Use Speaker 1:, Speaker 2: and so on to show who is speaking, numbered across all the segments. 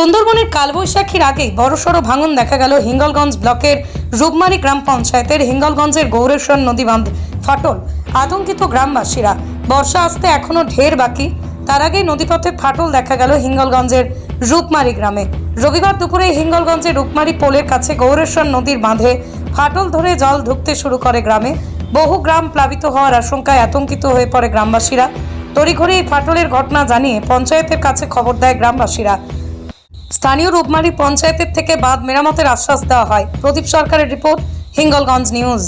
Speaker 1: সুন্দরবনের কালবৈশাখীর আগেই বড়সড় ভাঙন দেখা গেল হিঙ্গলগঞ্জ ব্লকের রূপমারি গ্রাম পঞ্চায়েতের হিঙ্গলগঞ্জের গৌরেশ্বর নদী বাঁধ ফাটল। আতঙ্কিত গ্রামবাসীরা, বর্ষা আসতে এখনও ঢের বাকি। তার আগেই নদীপথে ফাটল দেখা গেল হিঙ্গলগঞ্জের রূপমারি গ্রামে। রবিবার দুপুরে হিঙ্গলগঞ্জের রূপমারি পোলের কাছে গৌরেশ্বর নদীর বাঁধে ফাটল ধরে জল ঢুকতে শুরু করে গ্রামে। বহু গ্রাম প্লাবিত হওয়ার আশঙ্কায় আতঙ্কিত হয়ে পড়ে গ্রামবাসীরা। তড়িঘড়ি এই ফাটলের ঘটনা জানিয়ে পঞ্চায়েতের কাছে খবর দেয় গ্রামবাসীরা। স্থানীয় রূপমারি পঞ্চায়েতের থেকে বাঁধ মেরামতের আশ্বাস দেওয়া হয়। প্রদীপ সরকারের রিপোর্ট, হিঙ্গলগঞ্জ নিউজ।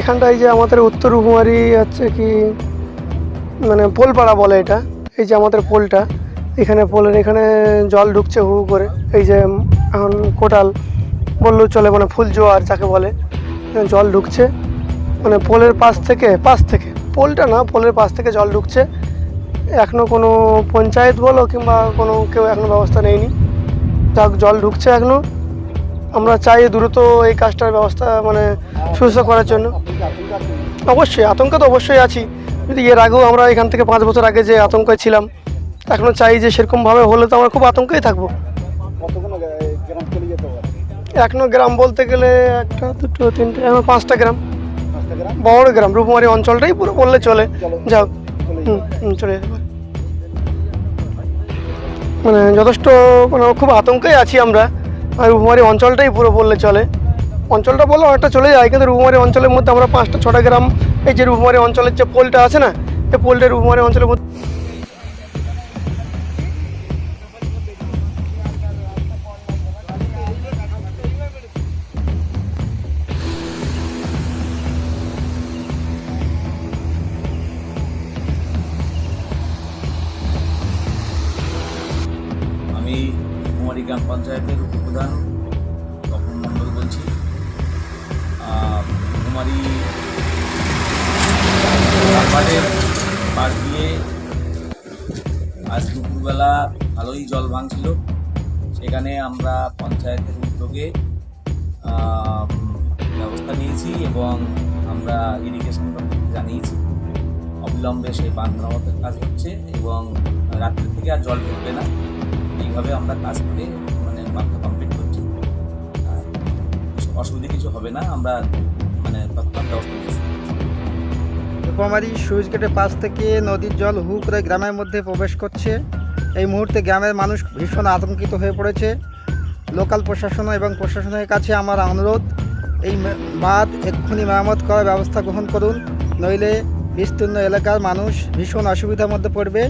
Speaker 2: এখানটায় যে আমাদের উত্তর উপমারি হচ্ছে কি মানে পোলপাড়া বলে এটা। এই যে আমাদের পোলটা, এখানে পোলের এখানে জল ঢুকছে হু করে। এই যে এখন কোটাল বললেও চলে মানে ফুল জোয়ার যাকে বলে জল ঢুকছে। মানে পোলের পাশ থেকে পাশ থেকে, পোলটা না, পোলের পাশ থেকে জল ঢুকছে। এখনও কোনো পঞ্চায়েত বলো কিংবা কোনো কেউ এখনও ব্যবস্থা নেয়নি। যাক, জল ঢুকছে এখনও আমরা চাই দ্রুত এই কাজটার ব্যবস্থা মানে সুস্থ করার জন্য। অবশ্যই, আতঙ্ক তো অবশ্যই আছি। যদি এর আগেও আমরা এখান থেকে পাঁচ বছর আগে যে আতঙ্কে ছিলাম এখনও চাই যে সেরকমভাবে হলে তো আমরা খুব আতঙ্কেই থাকব। এখনও গ্রাম বলতে গেলে একটা দুটো তিনটে এখন পাঁচটা গ্রাম। বড় গ্রাম রূপমারি অঞ্চলটাই পুরো বললে চলে। যাও।
Speaker 3: চলে
Speaker 2: হুম চলে যেতে পারে। মানে যথেষ্ট মানে খুব আতঙ্কেই আছি আমরা। আর রূপমারি অঞ্চলটাই পুরো বললে চলে। অঞ্চলটা বললে অনেকটা চলে যায় কিন্তু রূপমারি অঞ্চলের মধ্যে আমরা পাঁচটা ছটা গ্রাম এই যে রূপমারি অঞ্চলের যে পোলটা আছে না, এই পোলটা রূপমারি অঞ্চলের মধ্যে
Speaker 4: আমি কুমারী গ্রাম পঞ্চায়েতের উপপ্রধান তপন মণ্ডল বলছি। কুমারী আজ দুপুরবেলা ভালোই জল ভাঙছিল। সেখানে আমরা পঞ্চায়েতের উদ্যোগে ব্যবস্থা নিয়েছি এবং আমরা ইরিগেশন জানিয়েছি। অবিলম্বে সেই বাঁধ মেরামতের কাজ হচ্ছে এবং রাত্রি থেকে আর জল ঢুকবে না। এইভাবে আমরা কাজ করে মানে বাঁধটা কমপ্লিট করছি। অসুবিধা কিছু হবে না, আমরা মানে তৎক্ষণাৎ ব্যবস্থা নিচ্ছি
Speaker 5: রূপমারি সুইচ গেটের পাশ থেকে নদীর জল হু করে গ্রামের মধ্যে প্রবেশ করছে। এই মুহূর্তে গ্রামের মানুষ ভীষণ আতঙ্কিত হয়ে পড়েছে। লোকাল প্রশাসন এবং প্রশাসনের কাছে আমার অনুরোধ, এই বাঁধ এক্ষুনি মেরামত করার ব্যবস্থা গ্রহণ করুন। নইলে বিস্তীর্ণ এলাকার মানুষ ভীষণ অসুবিধার মধ্যে পড়বে।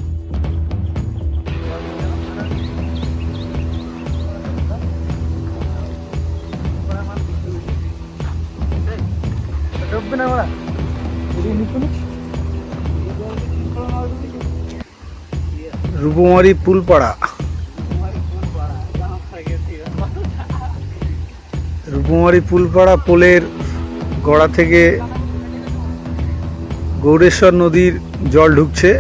Speaker 6: রূপমারি পুলপাড়া। রূপমারি পুলপাড়া পোলের গড়া থেকে গৌরেশ্বর নদীর জল ঢুকছে।